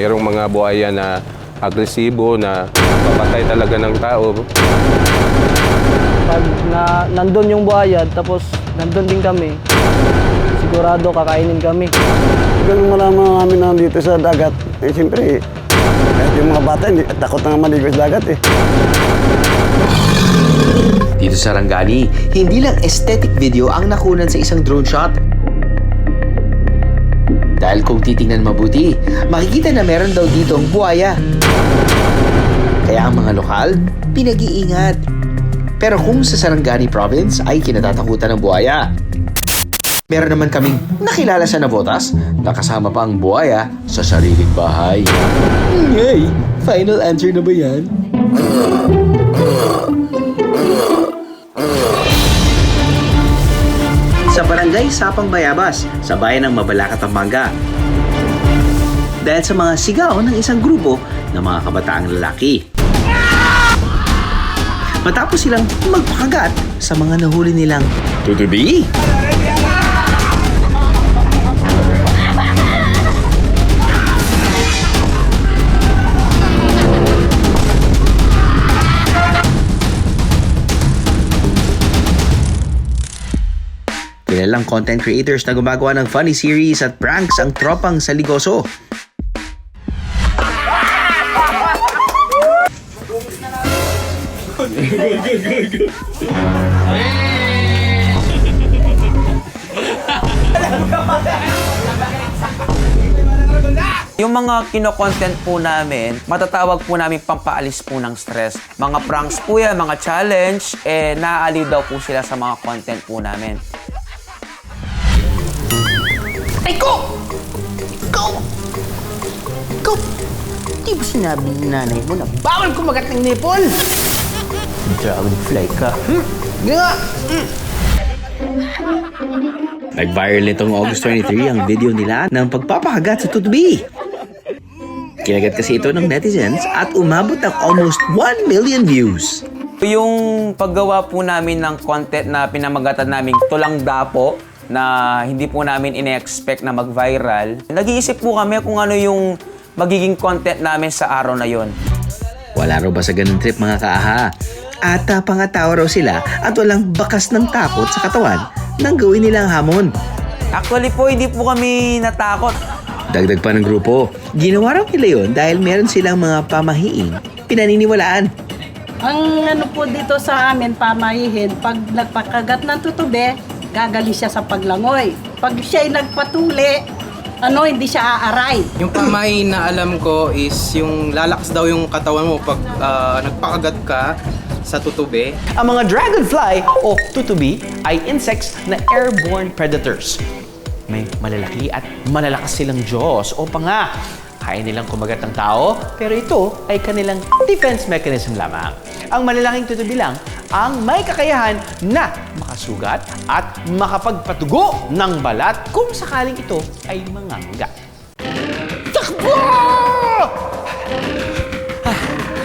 Mayroong mga buhaya na agresibo na papatay talaga ng tao. Pag na, nandun yung buhaya, tapos nandun din kami, sigurado kakainin kami. Ganun malaman namin na dito sa dagat, eh siyempre, kahit yung mga bata, hindi, takot na nga maligo sa dagat eh. Dito sa Rangani, hindi lang aesthetic video ang nakunan sa isang drone shot. Dahil kung titingnan mabuti, makikita na meron daw dito ang buhaya. Kaya ang mga lokal, pinag-iingat. Pero kung sa Sarangani Province ay kinatatakutan ng buhaya, meron naman kaming nakilala sa Navotas na kasama pa ang buhaya sa sariling bahay. Ngay, final answer na ba yan? sa barangay Sapang Bayabas sa bayan ng Mabalacat, Pampanga. Dahil sa mga sigaw ng isang grupo ng mga kabataang lalaki. Matapos silang magpakagat sa mga nahuli nilang tutubi. Kilalang content creators na gumagawa ng funny series at pranks ang tropang saligoso. Yung mga kino-content po namin, matatawag po namin pampaalis po ng stress. Mga pranks po yan, mga challenge, eh, naaaliw daw po sila sa mga content po namin. Ay, ko! Ko! Ko! Di ba sinabi ni nanay mo na bawal kumagat ng nipon? Dragonfly ka. Hmm? Nga! Nag-viral nitong August 23 ang video nila ng pagpapakagat sa tutubi. Kinagat kasi ito ng netizens at umabot ng almost 1 million views. Yung paggawa po namin ng content na pinamagatan namin tulang dapo na hindi po namin ine-expect na mag-viral, nag-iisip po kami kung ano yung magiging content namin sa araw na yon. Wala raw ba sa ganun trip mga kaaha? At uh, pangatawa raw sila at walang bakas ng takot sa katawan nang gawin nilang hamon. Actually po, hindi po kami natakot. Dagdag pa ng grupo, ginawa raw nila yun dahil meron silang mga pamahiing pinaniniwalaan. Ang ano po dito sa amin, pamahihin, pag nagpakagat ng tutube, gagali siya sa paglangoy. Pag siya'y nagpatuli, ano, hindi siya aaray. Yung pamay na alam ko is yung lalakas daw yung katawan mo pag ah, nagpakagat ka sa tutube. Ang mga dragonfly o tutubi ay insects na airborne predators. May malalaki at malalakas silang jaws o panga. Kaya nilang kumagat ng tao, pero ito ay kanilang defense mechanism lamang. Ang malalaking tutubi lang ang may kakayahan na makasugat at makapagpatugo ng balat kung sakaling ito ay mangangga. Takbo! Ah,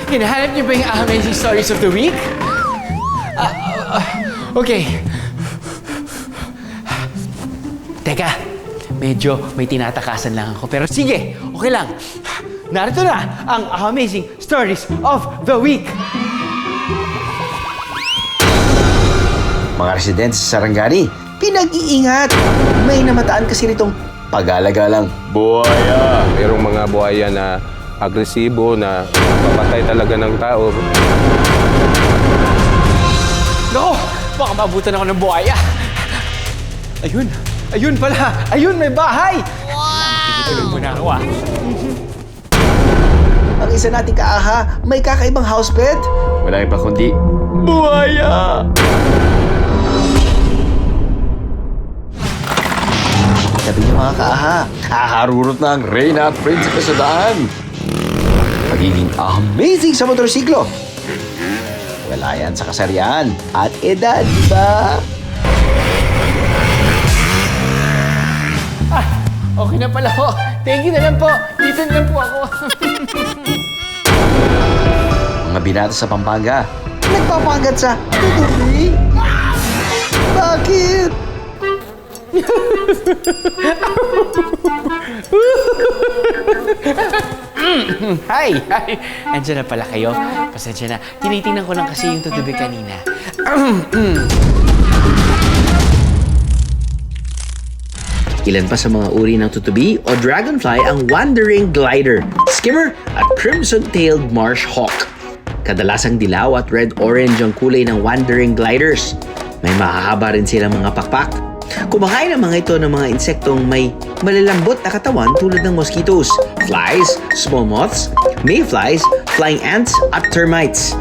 hinahanap niyo ba yung amazing stories of the week? Ah, ah, ah, okay. Teka, medyo may tinatakasan lang ako. Pero sige, okay lang. Narito na ang amazing stories of the week. Mga residents sa Sarangani, pinag-iingat. May namataan kasi nitong pag-alagalang buhaya. Mayroong mga buhaya na agresibo na papatay talaga ng tao. Naku, baka mabutan ako ng buhaya. Ayun, ayun pala. Ayun, may bahay. Wow! Tigituloy muna ako ah. Ang isa nating kaaha, may kakaibang house pet. Wala iba kundi buhaya. Sabi niyo mga kaaha, kaharurot na ang Reyna at Prinsipe sa daan. Pagiging amazing sa motorsiklo. Wala yan sa kasarian at edad, di ba? Okay na pala ho. Thank you na lang po. Dito na lang po ako. Mga binata sa Pampanga, nagpapangat sa tutubi. Bakit? Hi! Hi! Andiyan na pala kayo. Pasensya na. Tinitingnan ko lang kasi yung tutubi kanina. Ilan pa sa mga uri ng tutubi o dragonfly ang wandering glider, skimmer at crimson-tailed marsh hawk. Kadalasang dilaw at red-orange ang kulay ng wandering gliders. May mahahaba rin silang mga pakpak. Kumakain ang mga ito ng mga insektong may malalambot na katawan tulad ng mosquitoes, flies, small moths, mayflies, flying ants at termites.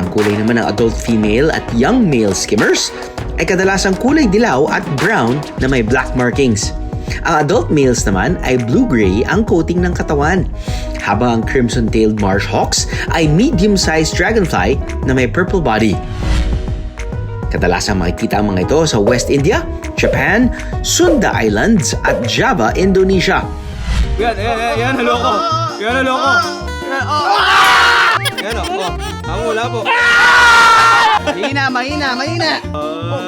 Ang kulay naman ng adult female at young male skimmers ay kadalasang kulay dilaw at brown na may black markings. Ang adult males naman ay blue-gray ang coating ng katawan. Habang ang crimson-tailed marsh hawks ay medium-sized dragonfly na may purple body. Kadalasang makikita ang mga ito sa West India, Japan, Sunda Islands at Java, Indonesia. Yan, yan, yan, yan, haloko. Yan, haloko. Yan, oh. Ang wala po. Mahina, mahina, mahina! Yung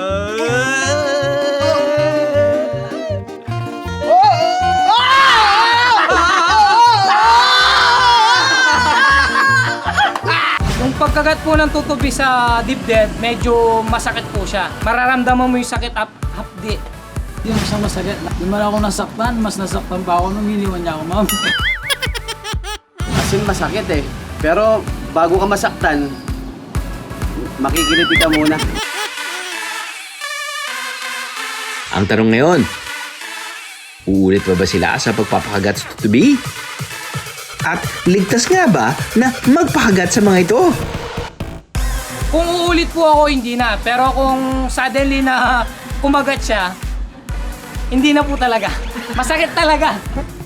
pagkagat po ng tutubi sa dibdib, medyo masakit po siya. Mararamdaman mo yung sakit up, hapdi. Yung sa masakit, di man ako nasaktan, mas nasaktan pa ako nung iniwan niya ako, ma'am. Kasi masakit eh. Pero bago ka masaktan, makikiliti ka muna. Ang tanong ngayon, uulit pa ba sila sa pagpapakagat sa tutubi? At ligtas nga ba na magpakagat sa mga ito? Kung uulit po ako, hindi na. Pero kung suddenly na kumagat siya, hindi na po talaga. Masakit talaga.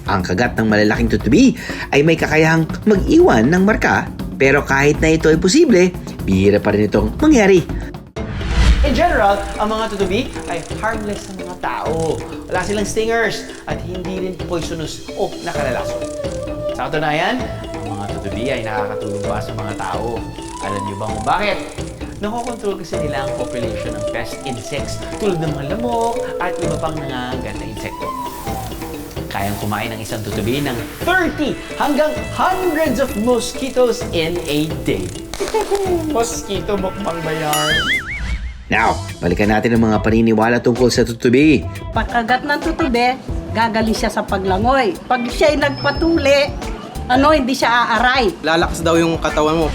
Ang kagat ng malalaking tutubi ay may kakayahang mag-iwan ng marka pero kahit na ito ay posible, bihira pa rin itong mangyari. In general, ang mga tutubi ay harmless sa mga tao. Wala silang stingers at hindi rin poisonous o nakalalason. Sa katunayan, ang mga tutubi ay nakakatulong pa sa mga tao. Alam niyo ba kung bakit? Nakokontrol kasi nila ang population ng pest insects tulad ng mga lamok at iba pang nangangagat na insekto. Kayang kumain ng isang tutubi ng 30 hanggang hundreds of mosquitoes in a day. Mosquito mukbang ba yan? Now, balikan natin ang mga paniniwala tungkol sa tutubi. Pagkagat ng tutube, gagaling siya sa paglangoy. Pag siya'y nagpatuli, ano, hindi siya aaray. Lalakas daw yung katawan mo.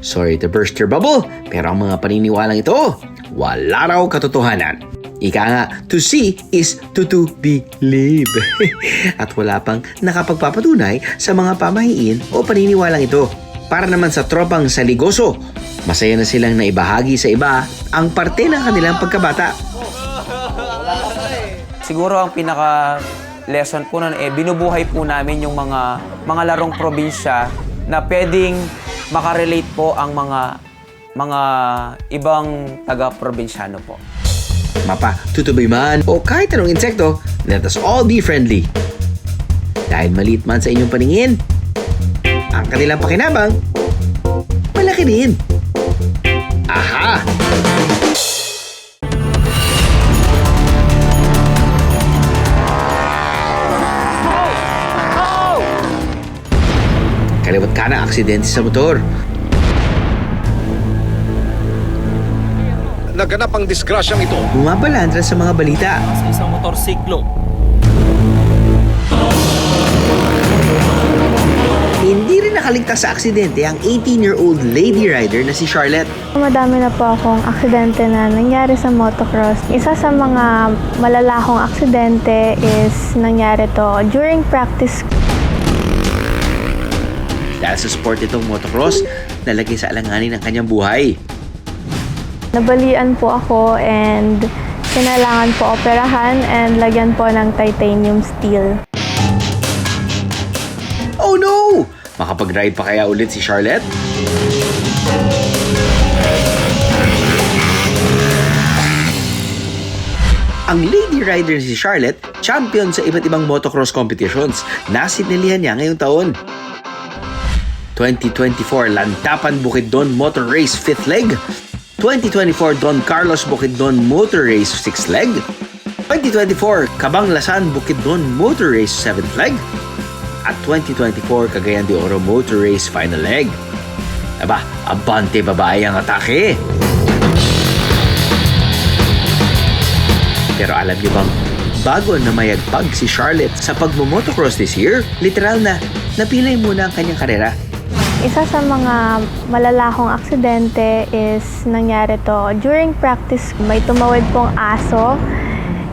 Sorry to burst your bubble, pero ang mga paniniwalang ito, wala raw katotohanan. Ika nga, to see is to to believe. At wala pang nakapagpapatunay sa mga pamahiin o paniniwalang ito. Para naman sa tropang saligoso, masaya na silang naibahagi sa iba ang parte ng kanilang pagkabata. Siguro ang pinaka lesson po nun eh binubuhay po namin yung mga mga larong probinsya na pwedeng makarelate po ang mga mga ibang taga-probinsyano po. Mapa, tutuboy man o kahit anong insekto, let us all be friendly. Dahil maliit man sa inyong paningin, ang kanilang pakinabang, malaki din. Aha! Kaliwat ka na aksidente sa motor. Naganap ang disgrasyang ito Bumabalandra sa mga balita. Sa isang motorsiklo. Hindi rin nakaligtas sa aksidente ang 18-year-old lady rider na si Charlotte. Madami na po akong aksidente na nangyari sa motocross. Isa sa mga malalakong aksidente is nangyari to during practice Dahil sa sport itong motocross, nalagay sa alanganin ang kanyang buhay. Nabalian po ako and kinailangan po operahan and lagyan po ng titanium steel. Oh no! Makapag-ride pa kaya ulit si Charlotte? Ang lady rider si Charlotte, champion sa iba't ibang motocross competitions. Nasinilihan niya ngayong taon. 2024 Lantapan Bukidnon Motor Race 5th leg. 2024 Don Carlos Bukidnon Motor Race 6th leg. 2024 Kabang Lasan Bukidnon Motor Race 7th leg. at 2024 Cagayan de Oro Motor Race Final Leg. Aba, abante babae ang atake. Pero alam niyo bang, bago na mayagpag si Charlotte sa pagmumotocross this year, literal na napilay muna ang kanyang karera. Isa sa mga malalakong aksidente is nangyari to during practice. May tumawid pong aso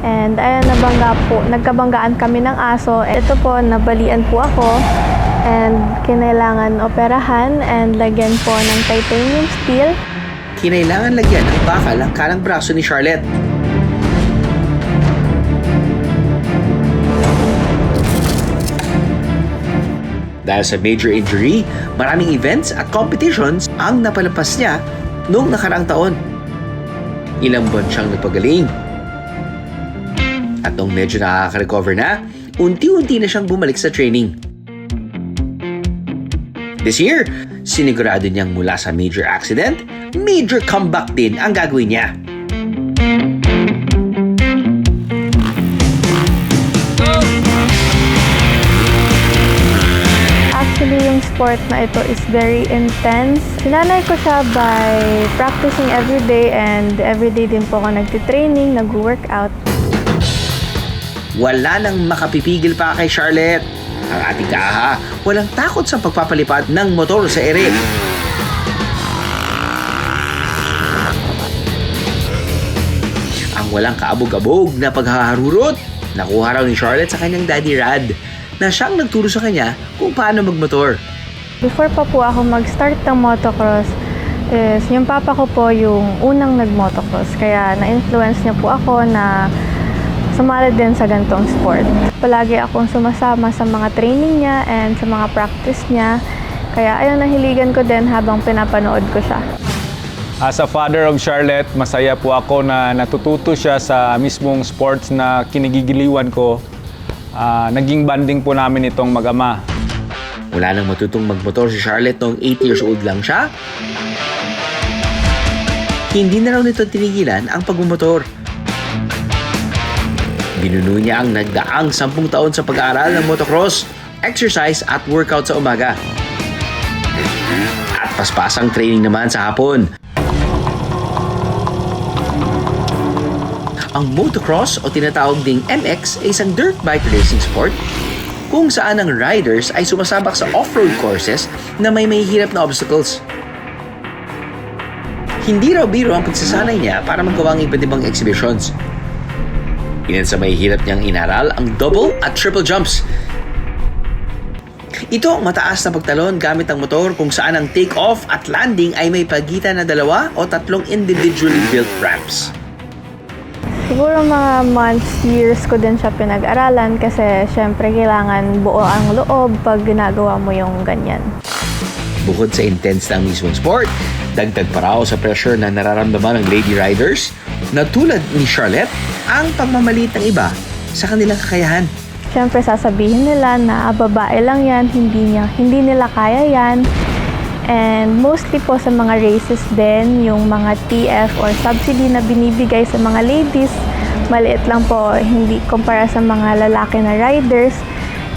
and ayun, nabangga po, nagkabanggaan kami ng aso. Ito po, nabalian po ako and kinailangan operahan and lagyan po ng titanium steel. Kinailangan lagyan ng bakal ang kanang braso ni Charlotte. Dahil sa major injury, maraming events at competitions ang napalampas niya noong nakaraang taon. Ilang buwan siyang nagpagaling. At nung medyo nakaka-recover na, unti-unti na siyang bumalik sa training. This year, sinigurado niyang mula sa major accident, major comeback din ang gagawin niya. Sport na ito is very intense. Sinanay ko siya by practicing every day and every day din po ako nagtitraining, nag-workout. Wala nang makapipigil pa kay Charlotte. Ang ating kaaha, walang takot sa pagpapalipad ng motor sa ere. Ang walang kaabog-abog na paghaharurot, nakuha raw ni Charlotte sa kanyang daddy Rad na siyang nagturo sa kanya kung paano magmotor. Before pa po ako mag-start ng motocross, is yung papa ko po yung unang nag-motocross. Kaya na-influence niya po ako na sumali din sa gantong sport. Palagi akong sumasama sa mga training niya and sa mga practice niya. Kaya ayun, nahiligan ko din habang pinapanood ko siya. As a father of Charlotte, masaya po ako na natututo siya sa mismong sports na kinigigiliwan ko. Ah, naging banding po namin itong mag-ama. Wala nang matutong magmotor si Charlotte noong 8 years old lang siya. Hindi na raw nito tinigilan ang pagmumotor. Binuno niya ang nagdaang 10 taon sa pag-aaral ng motocross, exercise at workout sa umaga. At paspasang training naman sa hapon. Ang motocross o tinatawag ding MX ay isang dirt bike racing sport kung saan ang riders ay sumasabak sa off-road courses na may mahihirap na obstacles. Hindi raw biro ang pagsasanay niya para magawa ng iba't ibang exhibitions. Ilan sa mahihirap niyang inaral ang double at triple jumps. Ito ang mataas na pagtalon gamit ang motor kung saan ang take-off at landing ay may pagitan na dalawa o tatlong individually built ramps. Siguro mga months, years ko din siya pinag-aralan kasi syempre kailangan buo ang loob pag ginagawa mo yung ganyan. Bukod sa intense ng mismong sport, dagdag pa raw sa pressure na nararamdaman ng lady riders na tulad ni Charlotte ang pagmamalit ng iba sa kanilang kakayahan. Syempre sasabihin nila na "Ah, babae lang yan, hindi, niya, hindi nila kaya yan. And mostly po sa mga races din, yung mga TF or subsidy na binibigay sa mga ladies, maliit lang po, hindi kumpara sa mga lalaki na riders.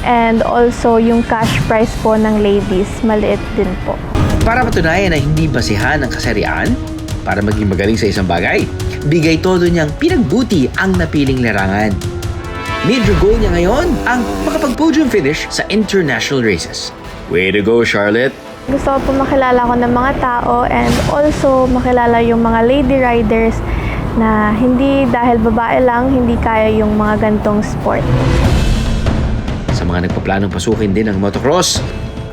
And also yung cash prize po ng ladies, maliit din po. Para patunayan na hindi basihan ang kasarian, para maging magaling sa isang bagay, bigay todo niyang pinagbuti ang napiling larangan. Major goal niya ngayon ang makapag-podium finish sa international races. Way to go, Charlotte! Gusto ko po makilala ko ng mga tao and also makilala yung mga lady riders na hindi dahil babae lang, hindi kaya yung mga gantong sport. Sa mga nagpaplanong pasukin din ng motocross,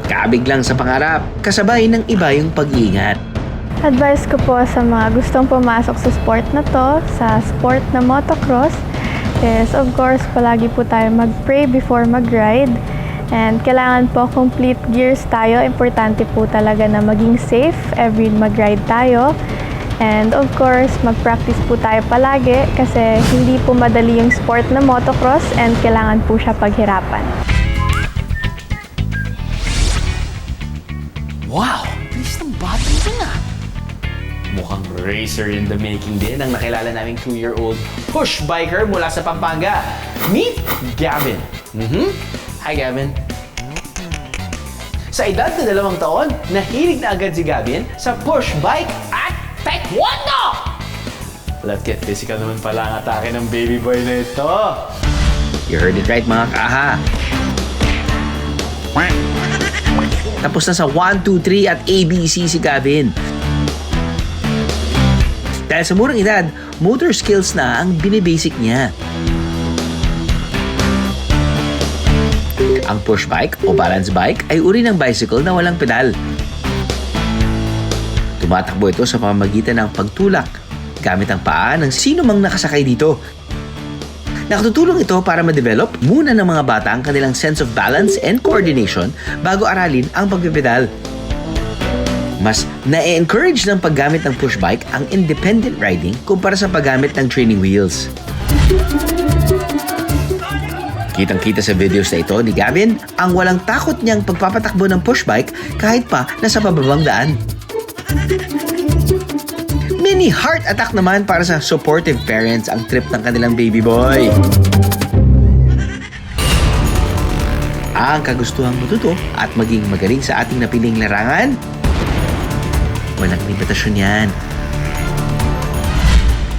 kaabig lang sa pangarap, kasabay ng iba yung pag-iingat. Advice ko po sa mga gustong pumasok sa sport na to, sa sport na motocross, is of course palagi po tayo mag-pray before mag-ride. And kailangan po complete gears tayo. Importante po talaga na maging safe every mag-ride tayo. And of course, mag-practice po tayo palagi kasi hindi po madali yung sport na motocross and kailangan po siya paghirapan. Wow! Bilis ng bata ito na. Mukhang racer in the making din ang nakilala naming two-year-old push biker mula sa Pampanga. Meet Gavin. Mhm. Hi, Gavin. Sa edad na dalawang taon, nahilig na agad si Gavin sa push bike at taekwondo! Let's get physical naman pala ang atake ng baby boy na ito. You heard it right mga kaha. Tapos na sa 1, 2, 3 at ABC si Gavin. Dahil sa murang edad, motor skills na ang binibasic niya. Ang push bike o balance bike ay uri ng bicycle na walang pedal. Tumatakbo ito sa pamamagitan ng pagtulak gamit ang paa ng sino mang nakasakay dito. Nakatutulong ito para ma-develop muna ng mga bata ang kanilang sense of balance and coordination bago aralin ang pagpipedal. Mas na-encourage ng paggamit ng push bike ang independent riding kumpara sa paggamit ng training wheels. Kitang-kita sa videos na ito ni Gavin ang walang takot niyang pagpapatakbo ng push bike kahit pa nasa pababang daan. Mini heart attack naman para sa supportive parents ang trip ng kanilang baby boy. Ang kagustuhang matuto at maging magaling sa ating napiling larangan? Walang limitasyon yan.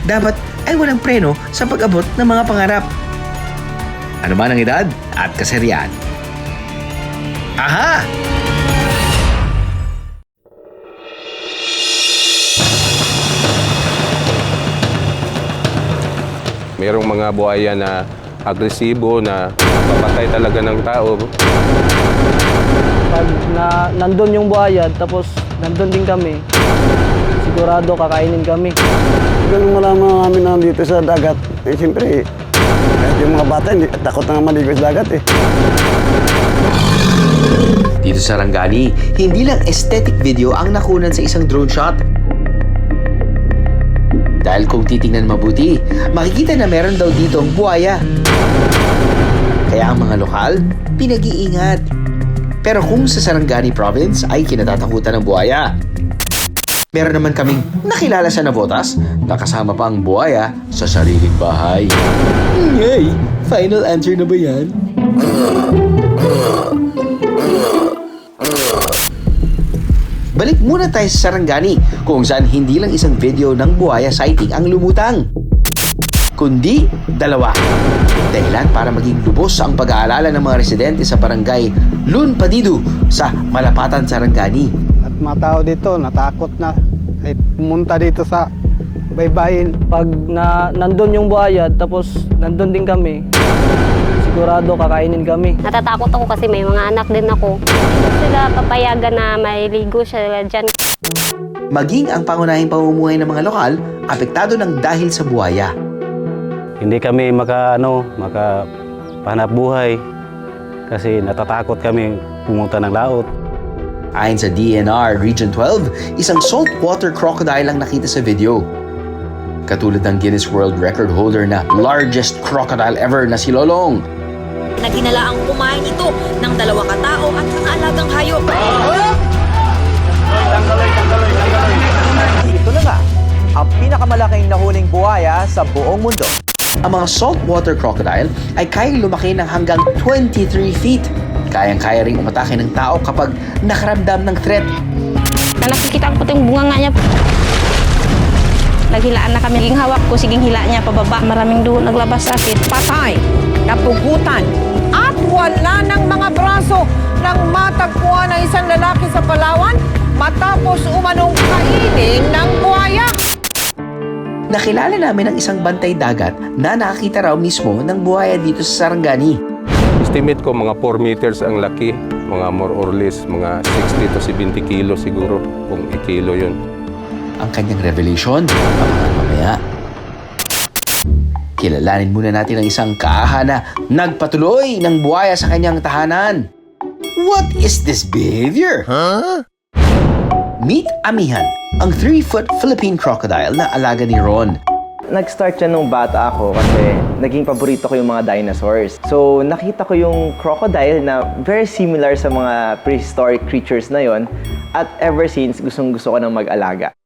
Dapat ay walang preno sa pag-abot ng mga pangarap. Ano man ang edad at kasarian. Aha! Merong mga buhaya na agresibo na papatay talaga ng tao. Pag na, nandun yung buhaya, tapos nandun din kami, sigurado kakainin kami. Ganun malaman namin na dito sa dagat, eh siyempre, yung mga bata, hindi, takot na maligo sa dagat eh. Dito sa Rangani, hindi lang aesthetic video ang nakunan sa isang drone shot. Dahil kung titingnan mabuti, makikita na meron daw dito ang buhaya. Kaya ang mga lokal, pinag-iingat. Pero kung sa Sarangani Province ay kinatatakutan ng buhaya, meron naman kaming nakilala sa Navotas na kasama pa ang buhaya sa sariling bahay. Ngay, final answer na ba yan? Balik muna tayo sa Sarangani kung saan hindi lang isang video ng buhaya sighting ang lumutang kundi dalawa. Dahilan para maging lubos ang pag-aalala ng mga residente sa barangay Lun Padidu sa Malapatan, Sarangani. Mga tao dito natakot na ay pumunta dito sa baybayin. Pag na, nandun yung buhaya, tapos nandun din kami, sigurado kakainin kami. Natatakot ako kasi may mga anak din ako. Sila papayagan na mailigo siya dyan. Maging ang pangunahing pamumuhay ng mga lokal, apektado ng dahil sa buhaya. Hindi kami maka ano, maka pahanap buhay kasi natatakot kami pumunta ng laot. Ayon sa DNR Region 12, isang saltwater crocodile ang nakita sa video. Katulad ng Guinness World Record holder na largest crocodile ever na si Lolong. Naginala ang kumain ito ng dalawa katao at ang alagang hayop. Ito na nga, ang pinakamalaking nahuling buhaya sa buong mundo. Ang mga saltwater crocodile ay kayang lumaki ng hanggang 23 feet. Kayang-kaya ring umatake ng tao kapag nakaramdam ng threat. Na nakikita ko yung bunga nga niya. Naghilaan na kami. Siging hawak ko, siging hila niya pababa. Maraming dugo naglabas sa akin. Patay, napugutan, at wala ng mga braso nang matagpuan ng isang lalaki sa Palawan matapos umanong kainin ng buhaya. Nakilala namin ang isang bantay dagat na nakakita raw mismo ng buhaya dito sa Sarangani. Estimate ko mga 4 meters ang laki, mga more or less, mga 60 to 70 kilo siguro, kung ikilo yun. Ang kanyang revelation, mamaya. Kilalanin muna natin ang isang kaaha na nagpatuloy ng buhaya sa kanyang tahanan. What is this behavior? Huh? Meet Amihan, ang 3-foot Philippine crocodile na alaga ni Ron. Nag-start siya nung bata ako kasi naging paborito ko yung mga dinosaurs. So, nakita ko yung crocodile na very similar sa mga prehistoric creatures na yon at ever since gustong gusto ko nang mag-alaga.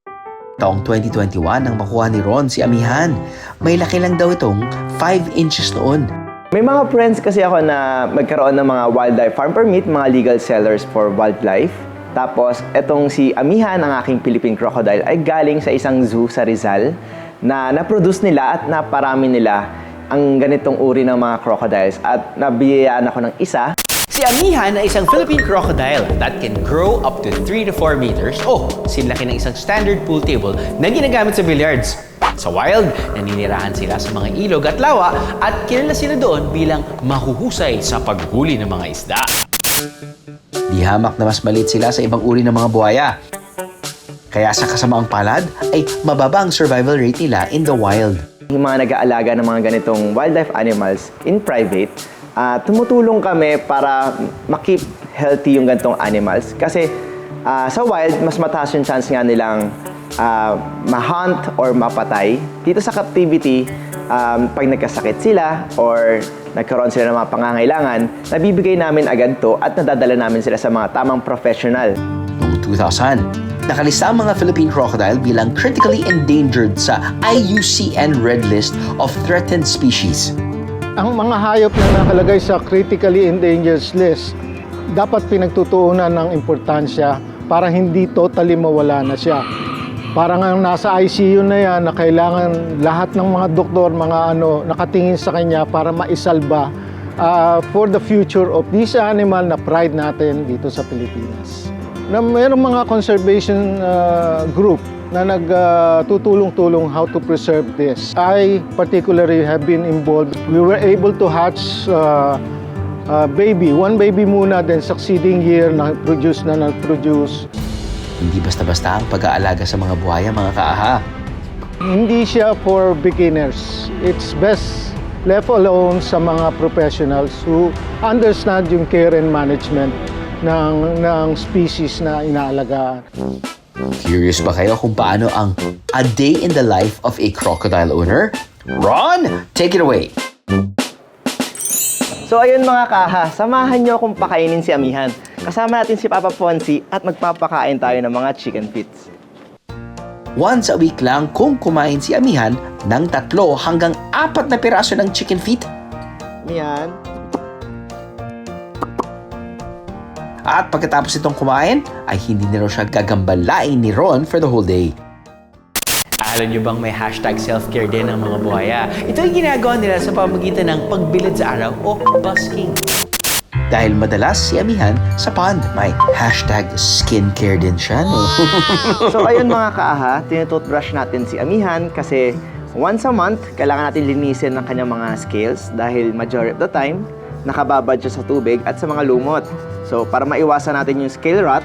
Taong 2021 nang makuha ni Ron si Amihan. May laki lang daw itong 5 inches noon. May mga friends kasi ako na magkaroon ng mga wildlife farm permit, mga legal sellers for wildlife. Tapos, etong si Amihan, ang aking Philippine crocodile, ay galing sa isang zoo sa Rizal na na-produce nila at naparami nila ang ganitong uri ng mga crocodiles. At nabiyayaan ako ng isa. Si Amihan ay isang Philippine crocodile that can grow up to 3 to 4 meters o sinlaki ng isang standard pool table na ginagamit sa billiards. Sa wild, naninirahan sila sa mga ilog at lawa at kilala sila doon bilang mahuhusay sa paghuli ng mga isda. Di hamak na mas maliit sila sa ibang uri ng mga buhaya. Kaya sa kasamaang palad ay mababa ang survival rate nila in the wild. Yung mga nag-aalaga ng mga ganitong wildlife animals in private, ah, tumutulong kami para makip healthy yung ganitong animals. Kasi ah, sa wild, mas mataas yung chance nga nilang ah, ma-hunt or mapatay. Dito sa captivity, um, pag nagkasakit sila or nagkaroon sila ng mga pangangailangan, nabibigay namin agad to at nadadala namin sila sa mga tamang professional. Noong 2000, nakalista ang mga Philippine crocodile bilang critically endangered sa IUCN Red List of Threatened Species. Ang mga hayop na nakalagay sa critically endangered list, dapat pinagtutuunan ng importansya para hindi totally mawala na siya. Parang ang nasa ICU na yan na kailangan lahat ng mga doktor, mga ano, nakatingin sa kanya para maisalba ah, for the future of this animal na pride natin dito sa Pilipinas. Na mayroong mga conservation ah, group na nagtutulong-tulong how to preserve this. I particularly have been involved. We were able to hatch uh, uh, baby, one baby muna, then succeeding year na produce na nag-produce. Hindi basta-basta ang pag-aalaga sa mga buhaya, mga kaaha. Hindi siya for beginners. It's best left alone sa mga professionals who understand yung care and management ng, ng species na inaalagaan. Curious ba kayo kung paano ang a day in the life of a crocodile owner? Ron, take it away! So ayun mga kaha, samahan nyo akong pakainin si Amihan. Kasama natin si Papa Fonzie at magpapakain tayo ng mga chicken feets. Once a week lang kung kumain si Amihan ng tatlo hanggang apat na piraso ng chicken feet. Amihan. At pagkatapos itong kumain, ay hindi na raw siya gagambalain ni Ron for the whole day. Alam nyo bang may hashtag self-care din ng mga buhaya? Ito ay ginagawa nila sa pamagitan ng pagbilad sa araw o busking. Dahil madalas si Amihan sa pond, may hashtag skincare din siya, no? So ayun mga kaaha, tinutoothbrush natin si Amihan kasi once a month, kailangan natin linisin ng kanyang mga scales dahil majority of the time, nakababad siya sa tubig at sa mga lumot. So para maiwasan natin yung scale rot,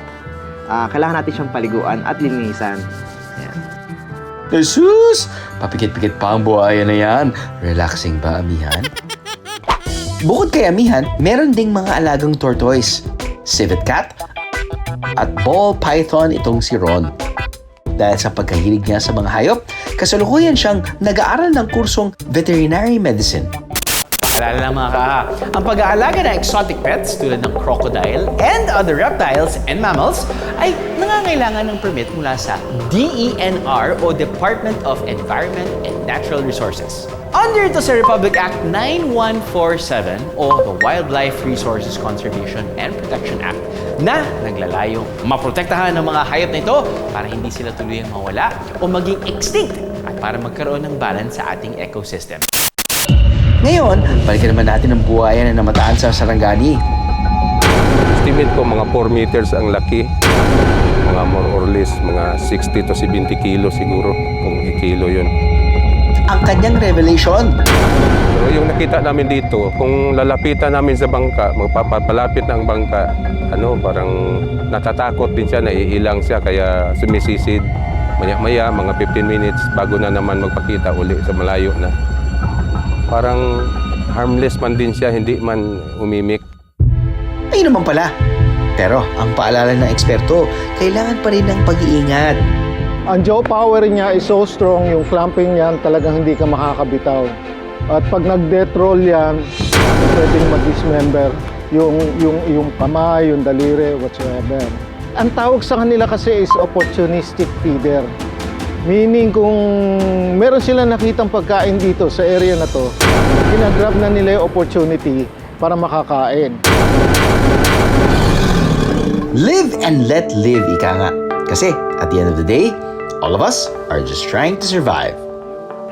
ah, kailangan natin siyang paliguan at linisan. Jesus! Papikit-pikit pa ang buhaya na yan. Relaxing ba, Amihan? Bukod kay Amihan, meron ding mga alagang tortoise, civet cat, at ball python itong si Ron. Dahil sa pagkahilig niya sa mga hayop, kasalukuyan siyang nag-aaral ng kursong veterinary medicine. Paalala lang mga kaha, ang pag-aalaga ng exotic pets tulad ng crocodile and other reptiles and mammals ay nangangailangan ng permit mula sa DENR o Department of Environment and Natural Resources. Under ito sa Republic Act 9147 o the Wildlife Resources Conservation and Protection Act na naglalayong maprotektahan ng mga hayop na ito para hindi sila tuluyang mawala o maging extinct at para magkaroon ng balance sa ating ecosystem. Ngayon, balikan naman natin ang buhaya na namataan sa Sarangani. Estimate ko mga 4 meters ang laki. Mga more or less, mga 60 to 70 kilo siguro kung ikilo yun. Ang kanyang revelation. So yung nakita namin dito, kung lalapitan namin sa bangka, magpapalapit ng bangka, ano, parang natatakot din siya, naiilang siya, kaya sumisisid. Maya-maya, mga 15 minutes, bago na naman magpakita uli sa malayo na. Parang harmless man din siya, hindi man umimik. Ayun naman pala. Pero ang paalala ng eksperto, kailangan pa rin ng pag-iingat. Ang jaw power niya is so strong, yung clamping niyan talagang hindi ka makakabitaw. At pag nag-death roll yan, pwedeng mag-dismember yung, yung, yung kamay, yung daliri, whatsoever. Ang tawag sa kanila kasi is opportunistic feeder. Meaning kung meron silang nakitang pagkain dito sa area na to, ginagrab na nila yung opportunity para makakain. Live and let live, ika nga. Kasi at the end of the day, all of us are just trying to survive.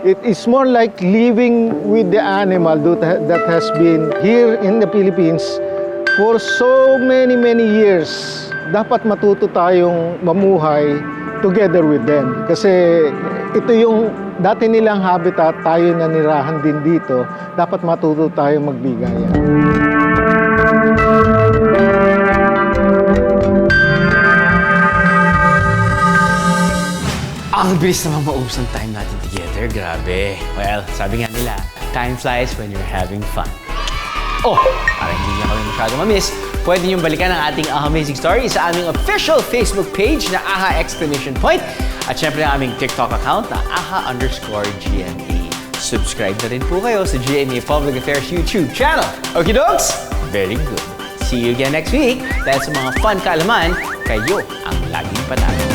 It is more like living with the animal that that has been here in the Philippines for so many, many years. Dapat matuto tayong mamuhay together with them. Kasi ito yung dati nilang habitat, tayo nanirahan din dito. Dapat matuto tayong magbigayan. Ang bilis naman maubos ang time natin together. Grabe. Well, sabi nga nila, time flies when you're having fun. Oh, para hindi niyo kami masyado mamiss, pwede niyong balikan ang ating Amazing Story sa aming official Facebook page na AHA Exclamation Point at syempre ang aming TikTok account na AHA underscore GMA. Subscribe na rin po kayo sa GMA Public Affairs YouTube channel. Okay, dogs? Very good. See you again next week dahil sa mga fun kaalaman, kayo ang laging panalo.